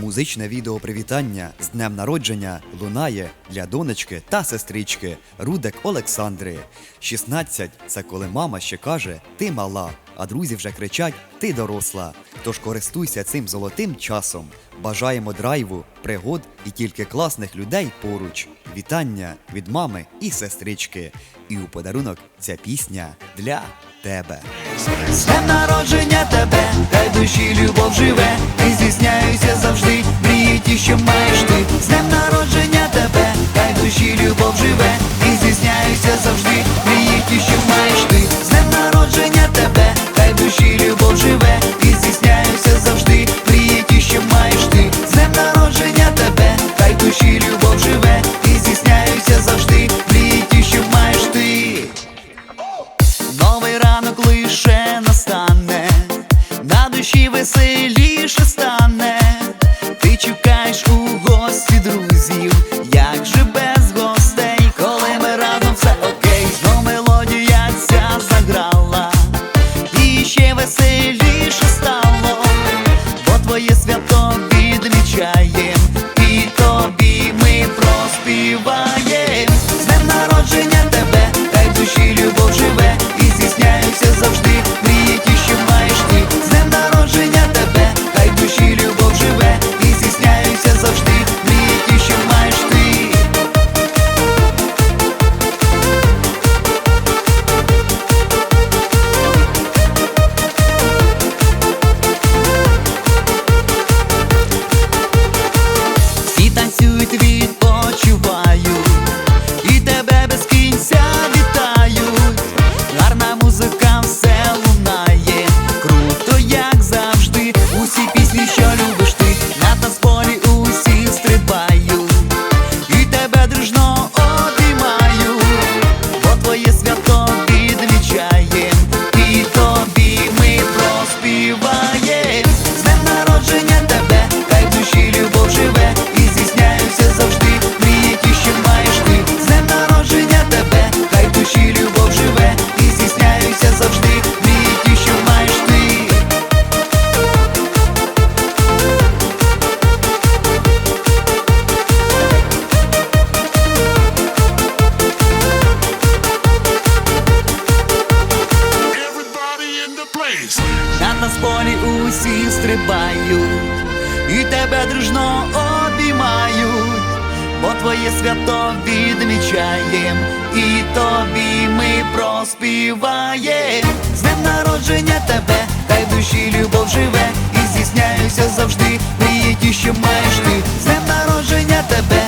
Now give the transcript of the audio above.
Музичне відео привітання з днем народження лунає для донечки та сестрички Рудик Олександри. 16 – це коли мама ще каже Ти мала, а друзі вже кричать Ти доросла. Тож користуйся цим золотим часом. Бажаємо драйву, пригод і тільки класних людей поруч. Вітання від мами і сестрички. І у подарунок ця пісня для тебе. З днем народження тебе, та душі любов живе. Ти зі завжди. усі стрибають, і тебе дружно обіймають, бо твоє свято відмічаєм, і тобі ми проспіваєм. З днем народження тебе, та душі любов живе, і здійсняюся завжди, мрії ті, що маєш ти, з днем народження тебе.